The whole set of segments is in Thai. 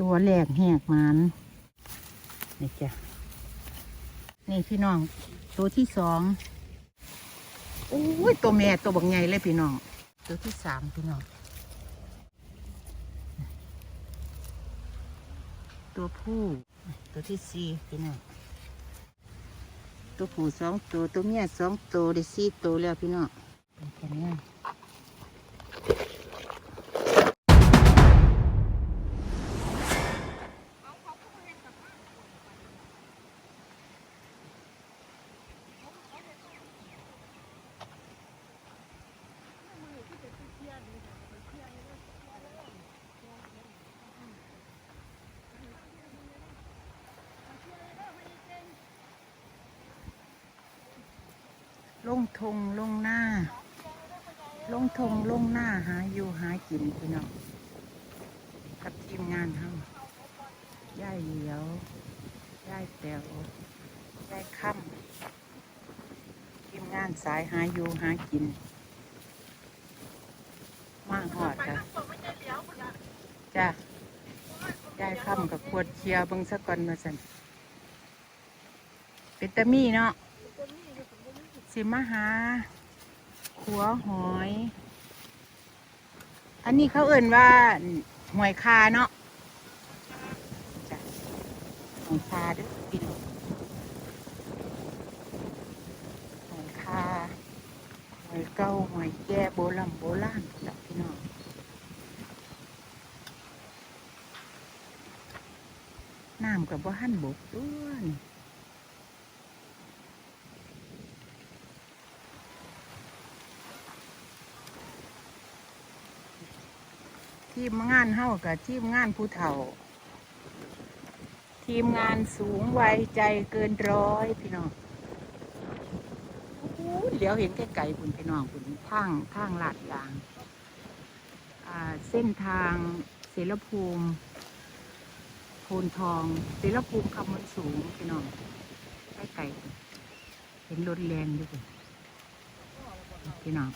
ตัวแหลกแหกมันนี่จ้ะนี่พี่น้อง ตัวที่สองโอ้ยตัวแม่ตัวบักใหญ่เลยพี่น้อง ตัวที่สามพี่น้อง ตัวผู้ ตัวที่สี่พี่น้อง ตัวผู้สองตัว ตัวเมียสองตัวได้สี่ตัวแล้วพี่น้องเป็นแค่นี้ ลงทงลงหน้า ลงทงลงหน้าหาอยู่หากินพี่น้องกับทีมงานเฮาย่ายเหลียวย่ายแต๋วย่ายค่ำทีมงานสายหาอยู่หากิน มาหอดจ้ะจ้ะย่ายค่ำกับขวดเชียร์บิงสักก่อนมาสันเป็นตะมี่เนาะ สิมาหา ขัวหอย อันนี้เขาเอ่นว่าหอยคาเนาะจ้ะหอยคาด้วยพี่น้องหอยคาหอยเก้าหอยแก่โบราณโบราณจ้ะพี่น้องน้ำกับว่าหั่นบกด้วย ทีมงานเฮากับทีมงานผู้เฒ่า ทีมงานสูงวัยใจเกินร้อยพี่น้องเดี๋ยวเห็นไกลๆคุณพี่น้องคุณทางทางลาดยางเส้นทางเสรภูมิโพนทองเสรภูมิคำมันสูงพี่น้องไกลๆเห็นรถแรงด้วยคุณพี่น้อง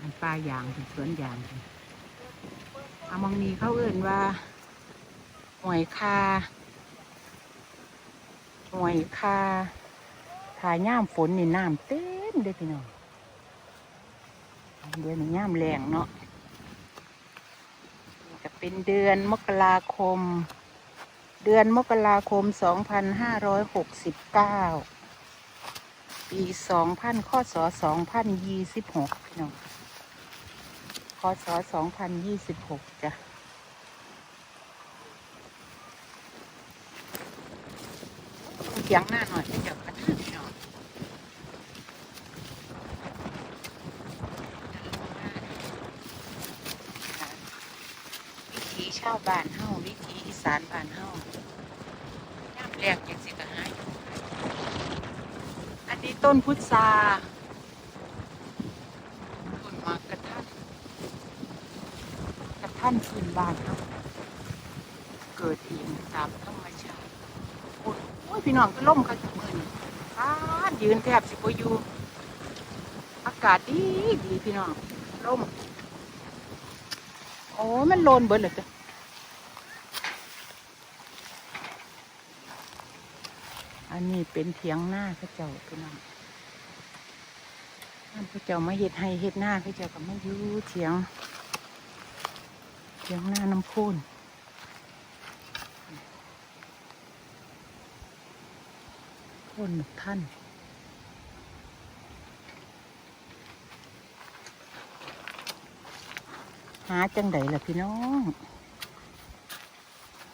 อันป้ายางสวนยาง อามองนี้เขาเอื่นว่าหวยคาหวยคาถ่ายย่ามฝนนี่น้ำเต็มเลยพี่น้องเดือนย่ามแรงเนาะจะเป็นเดือนมกราคม เดือนมกราคม 2569 ปี 2000 ข้อศ2026พี่น้อง ศ2026 จ้ะ เสียงหน้าหน่อยจะเดี๋ยวกันนะพี่น้องวิถีชาวบ้านเฮาวิถีอีสานบ้านเฮาย่ามแรกยังสิกะหายอันนี้ต้นพุทราต้นหมากกระทัน ท่านพื้นบ้านเนาเกิดเองตามธรรมชาติโอ้ยโอ้ยพี่น้องก็ล่มกันทุกมือนี่ฟ้ายืนแทบสิบอยู่อากาศดีดีพี่น้องล่มโอ้ยมันโลนเบิดเลยจ้ะอันนี้เป็นเถียงหน้าพระเจ้าพี่น้องท่านพระเจ้ามาเฮ็ดให้เฮ็ดหน้าพระเจ้าก็มาอยู่เถียง เสียงหน้าน้ำพูนพูนหนึ่งท่านหาจังไดล่ะพี่น้อง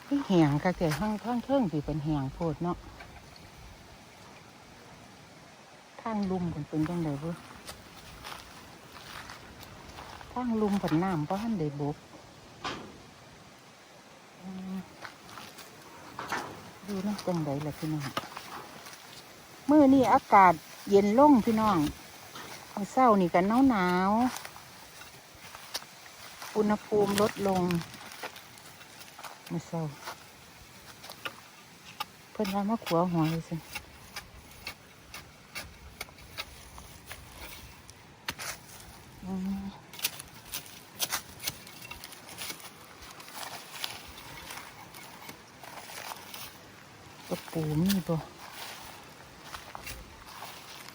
เฮ้ยแหงค่ะแก่ห้างข้างเทิงที่เป็นแหงโพดเนาะทางลุมเป็นเป็นจังไดเบ่ทางลุมผันน้ำเพราะท่านได้บุก อืม ดูนะจังไดล่ะพี่น้องมื่อนี่อากาศเย็นลงพี่น้อง เอาเศร้านี่กันหนาวหนาวอุณหภูมิลดลงมื่เศร้า เพิ่นว่ามาขัวหอยสิ ปูมีบ่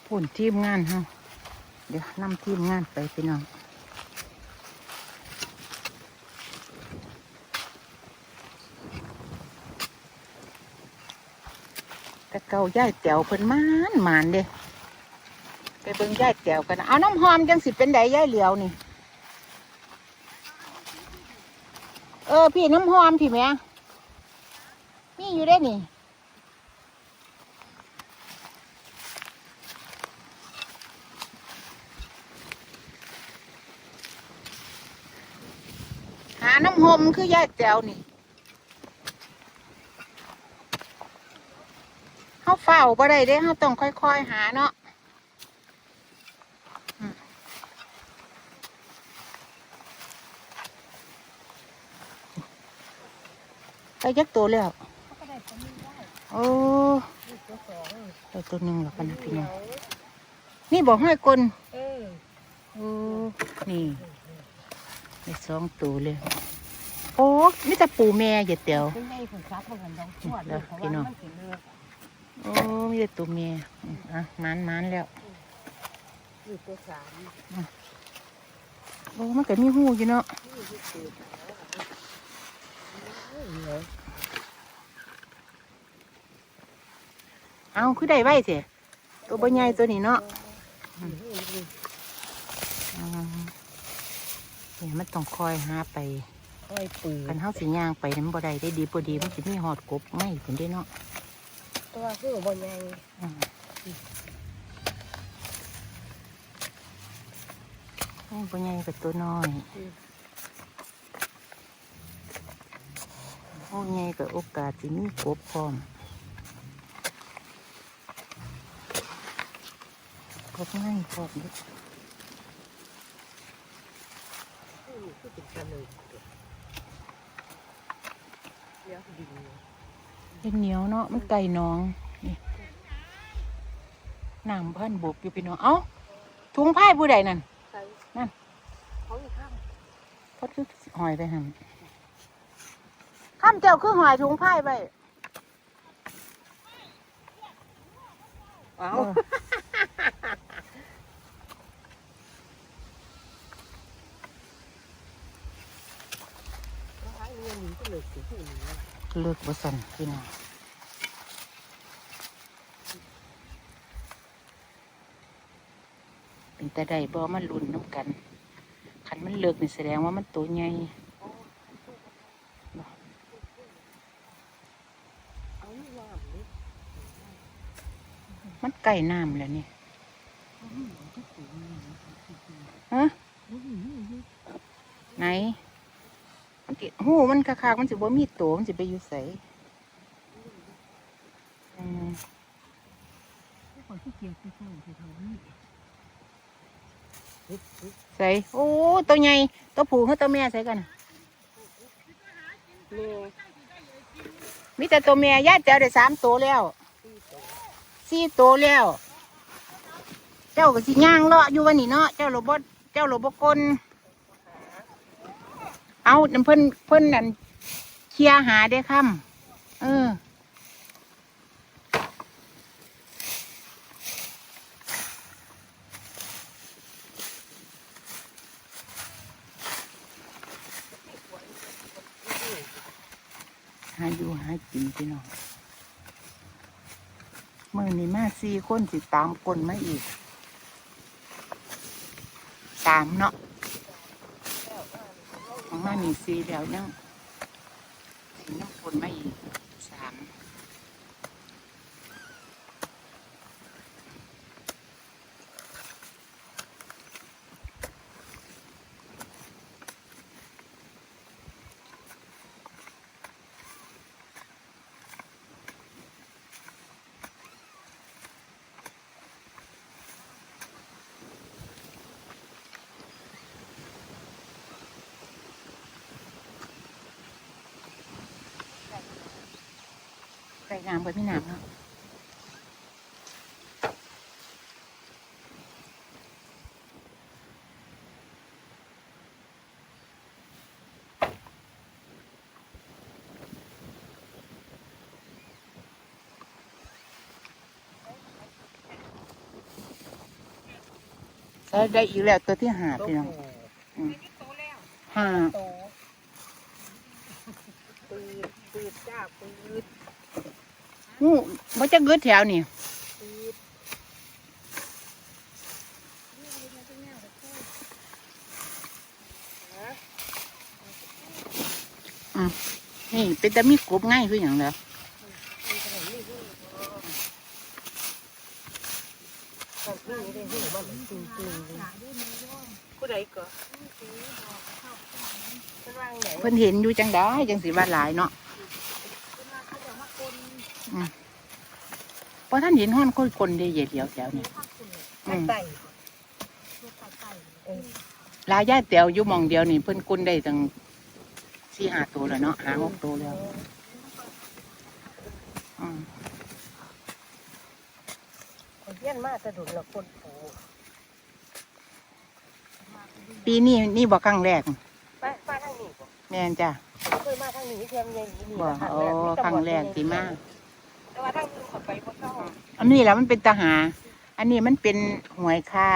ปุ่นทีมงานเฮาเดี๋ยวนำทีมงานไปพี่น้องแต่เก่าย่ายแต๋วเพิ่นมานมานเด้ไปเบิ่งย่ายแต๋วกันนะเอาน้ำหอมจังสิเป็นไดย่ายเหลียวนี่ เออพี่น้ำหอมพี่แม่มีอยู่ได้นี่ หาน้ำหอ มคือย่ายแต๋วนี่เขาเฝ้าบ่ได้เด้เขาต้องค่อยๆหาเนาะอืมไปยักตัวแล้วก็ได้ตัวนี้ได้โอ้ลูกตัวสองได้ตัวหนึ่งแล้วกันนะพี่น้องนี่บอกให้กลเออโอ้นี่ได้สองตัวเลย โอ้นี่จะปูแม่อย่าเตียวเป็นไงผลซักมันกันดองชวดเดี๋ยวเพราะพี่ว่าน้องมันสิเลือกโอ้มีแต่ตัวแม่อืมอะหมันมันแล้วลูกตัวสามโอ้มันก็มีหูอยู่เนาะนี่ลูกตัวเออเหรอเอาคือได้ไว้เถอะตัวใบใหญ่ตัวนี้เนาะอืมอืมเนี่ยมันต้องคอยหาไป ค่อยปืนกันเฮาสิย่างไปนั้นบ่ได้ได้ดีบ่ดีมันสิมีหอดกบไม่ผุนได้เนาะตัวคือบนยังอืมโอ้บ่ใหญ่กับตัวน้อยโอ้ใหญ่กับโอกาสสิมีกบพร้อมกบง่ายพร้อมเด้อคือ เป็นกระเลยเดี๋ยวดินเป็นเหนียวเนาะมันไก่หน้องนี่น้ำพันบกอยู่พี่น้องเอ้าถุงผ้าผู้ใดนั่นใส่นั่นเขาอีกข้างพดคือหอยไปหันข้ามเจ้าคือหอยถุงผ้าไปเอา เออ ไอ้เงินก็เลยสิที่นี่ เลิกบสันพี่น้องเป็นแต่ใดบ่มันลุ่นน้ำกันคันมันเลิกนี่แสดงว่ามันตัวใหญ่มันใกล้น้ำแล้วนี่ฮะไหน มันติดหูมันคาๆมันสิบ่มีตัวมันสิไปอยู่ไสอืมใส่โอ้ตัวใหญ่ตัวผูกับตัวแม่ใส่กันน่ะมีแต่ตัวแม่ญาติเจ้าได้สามตัวแล้วสี่ตัวแล้ว เจ้าก็สิย่างเลาะอยู่วันนี้เนาะเจ้าโรบอเจ้าโรบกล เอาน้ำเพิ่นเพิ่นนั่นเคลียร์หาได้ค่ำเออ หาอยู่หากินพี่น้องมื่อนี้มาสี่คนสิตามคนมาอีก ตามเนาะ มามีซีแล้วยังสีน้ำฝนมาอีก น้ำก็พี่น้ำเนาะแล้ได้อีกแล้วตัวที่หาพี่น้องหา ปืดปืดจ้าปืด หูมันจะเกิดแถวนี่ปืดนี่เป็นแต่มีกบง่ายคืออย่างแล้วมีขนมนี่ด้วยอ๋อนี่ได้หูมันจริงจริงผู้ใดก็เป็นร่างไหนเพิ่นเห็นอยู่จังได้จังสิว่าหลายเนาะอืม เพราะท่านเห็นห้อนคนคนเดียวเดียวแถวนี่ไม่ไต่ลายย่าแต๋วอยู่หมองเดียวนี่เพิ่นกุนได้ตั้งสี่ห้าตัวแล้วเนาะหาหกตัวแล้วอืมคนเยี่ยนมากสะดุดละคนผูปีนี้นี่บอกครั้งแรกป้าป้าทางนี้บ่แม่นจ้ะเคยมาทางนี้เทียมยังนี่บอกโอ้ครั้งแรกที่มา แต่ว่าทางอื่นเขอไปบ่เข้าอันนี้แหละมันเป็นตาหา อันนี้มันเป็นหวยคา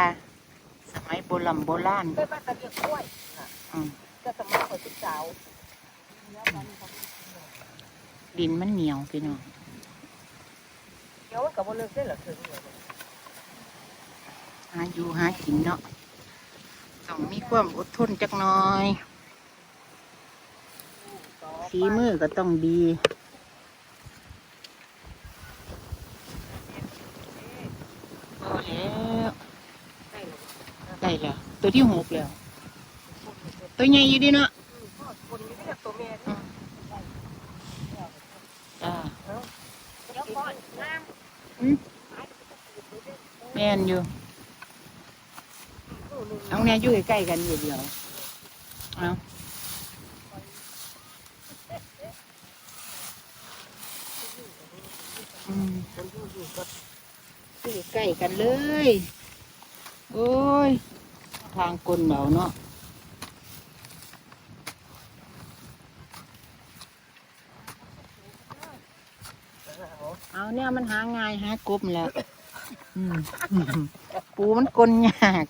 สมัยโบราณโบราณเคยมาตะเกียบกล้วยค่ะอืมก็สมัยคนศึกษาดินมันเหนียวพี่น้องเดี๋ยวมันกับบ่เลิกได้เหรอถึงเนี่ยหาอยู่หากินเนาะต้องมีความอดทนจักหน่อยฝีมือก็ต้องดี พอแล้วได้แล้วตัวที่หกแล้ว ตัวใหญ่อยู่ดีเนาะคนนี้ไม่เรียกตัวแม่อืมจ้าเดี๋ยวก่อนน้อืมแม่นอยู่เอาเนี่ยอยู่ใกล้ๆกันอยู่เดียวเอาอืม คนอใกล้กันเลย โอ้ย ทางกลเหนาเนาะเอาเนี่ยมันหาง่ายหากบแล้วปูมันกลยาก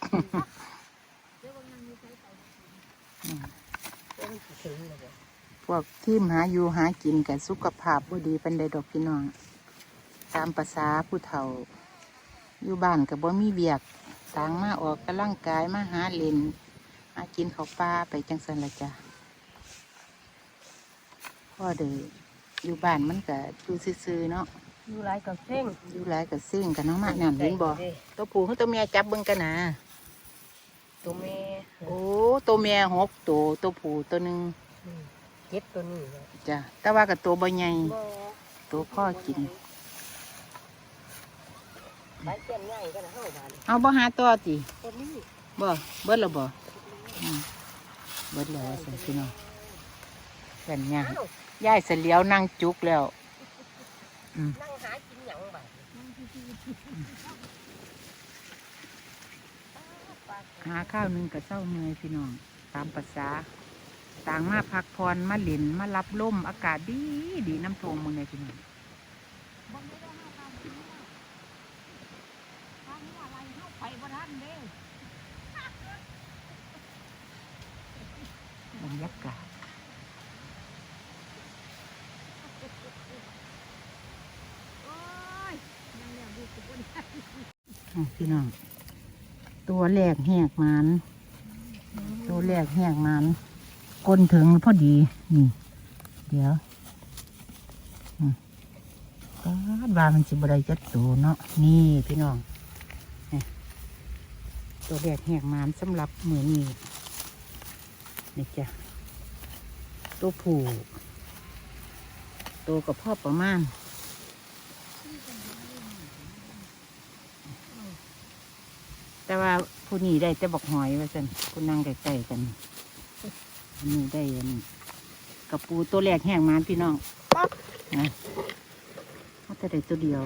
พวกทีมหาอยู่หากินกับสุขภาพบ่ดีเป็นใดดอกพี่น้อง ตามภาษาผู้เฒ่า อยู่บ้านกับบ่มีเวียกต่างมาออกกำลังกายมาหาเล่นหากินข้าวปลาไปจังสันละจ้ะพ่อเด้ออยู่บ้านมันก็อยู่ซื่อๆเนาะอยู่ไรกับเส้งอยู่หลายก็ซิ่งกันน้องมากนั่นเห็นบ่ตัวผู้กับตัวเมียจับเบิ่งกันนะตัวแม่โอ้ตัวเมียหกตัวตัวผู้ตัวหนึ่งเก็บตัวนี้จ้ะแต่ว่ากับตัวบ่ใหญ่บ่ตัวพ่อกิน ใบเส้นง่ายกันนะเฮาบ้านเอาบ่หาตัวติตัวนี้บ่เบิดแล้วบ่อืมเบิดแล้วสิพี่น้องกันย่างยายเสลียวนั่งจุกแล้วอืมนั่งหากินหยังบ้านหาข้าวหนึงกับเศร้าเมื่อยพี่น้อง ตามภาษา ต่างมาพักผ่อนมาเล่นมารับลมอากาศดีดีน้ำทงมึงเลยพี่น้อง รรยากาศอืมพี่น้อง ตัวแรกแหกมันตัวแรกแหกมันก้นถึงพอดี นี่ เดี๋ยวอืมปาดว่ามันสิบได้จัดตัวเนาะ นี่พี่น้องนี่ตัวแรกแหกมันสำหรับมือนี้ นี่จ้ะตัวผู้ตัวกับพ่อประมาณแต่ว่าผู้นี้ได้แต่บอกหอยว่าสันผู้นั่งใกล้ๆกันนนี้ได้อันกับปูตัวแรกแห้งมานพี่น้องนะเขาจะได้ตัวเดียว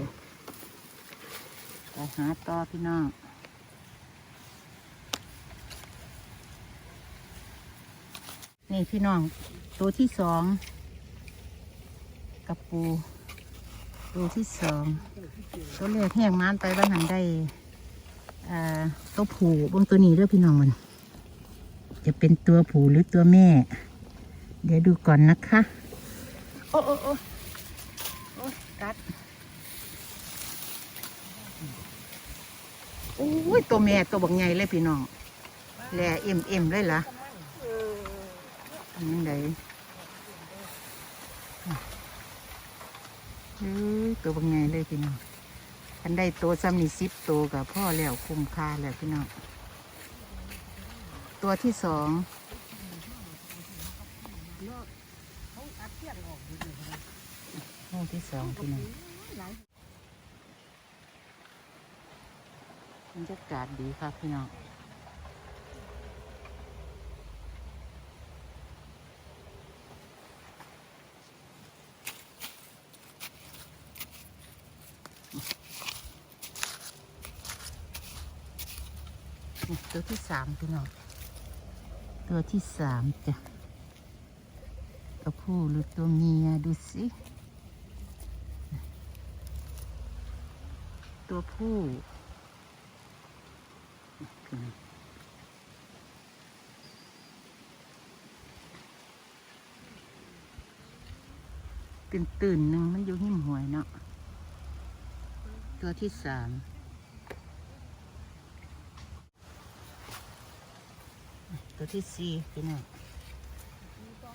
ไปหาต่อพี่น้อง นี่พี่น้อง ตัวที่สองกับปู ตัวที่สองตัวแรกแห้งมานไปบ้านหันได้ตัวผูบงตัวนี้เด้อพี่น้องมัน จะเป็นตัวผูหรือตัวแม่ เดี๋ยวดูก่อนนะคะ โอ้โอ้โอ้โอ้กัดโอ้ยตัวแม่ตัวบักใหญ่เลยพี่น้องแหล่เอ็มเอ็มเลยล่ะเออ อันนี้ไหนเอ้ยตัวบักใหญ่เลยพี่น้องคันได้ตัวซ้ำนี่สิบตัวกับพ่อแล้วคุ้มค่าแล้วพี่น้องตัวที่สองเขาอัดเทียนออกอยู่ที่สองพี่น้องบรรยากาศดีครับพี่น้อง ตัวที่สามพี่น้องตัวที่สามจ้ะตัวผู้หรือตัวเมียดูสิ ตัวผู้ตื่นตื่นๆหนึ่งมันอยู่หิมหวยเนาะตัวที่สาม ตัวที่สี่พี่น้อง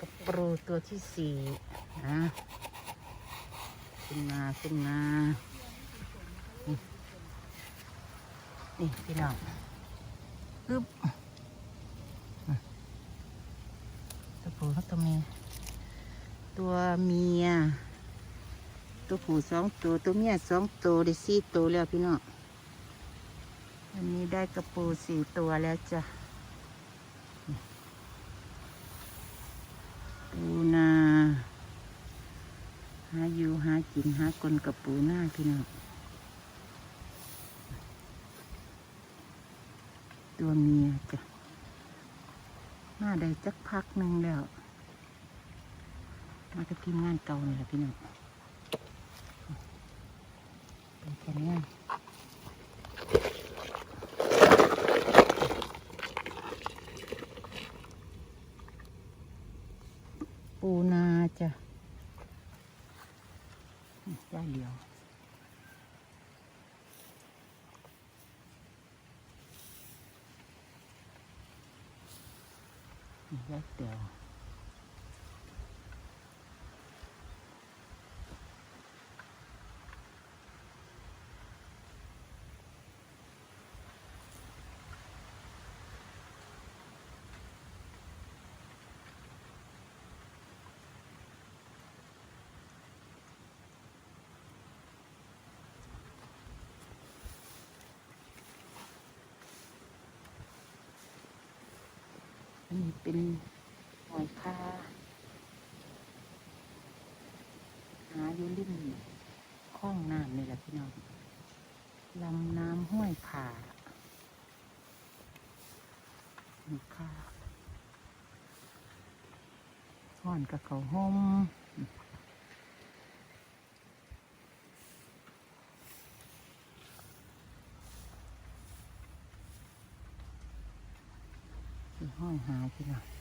กระโปรตัวที่สี่นะขึ้นมาขึ้นมานี่พี่น้องปึ๊บตัวผู้ตัวเมียตัวเมียตัวผู้สองตัวตัวเมียสองตัวได้สี่ตัวแล้วพี่น้องวันนี้ได้กระปูสี่ตัวแล้วจ้ะปูนา หาอยู่หากินหากลกับปูหน้าพี่น้องตัวเมียจ้ะมาได้จักพักหนึ่งแล้ว มาจะทีมงานเก่านี่แหละพี่น้องเป็นแค่นี้ปูนาจ้ะ ได้เดียว อันนี้เป็นหอยคาหาอยู่ริมคลองน้ำนี่แหละพี่น้องลำน้ำห้วยขาหอยคาห่อนกับเขาห่มคือห้อย หาพี่น้อง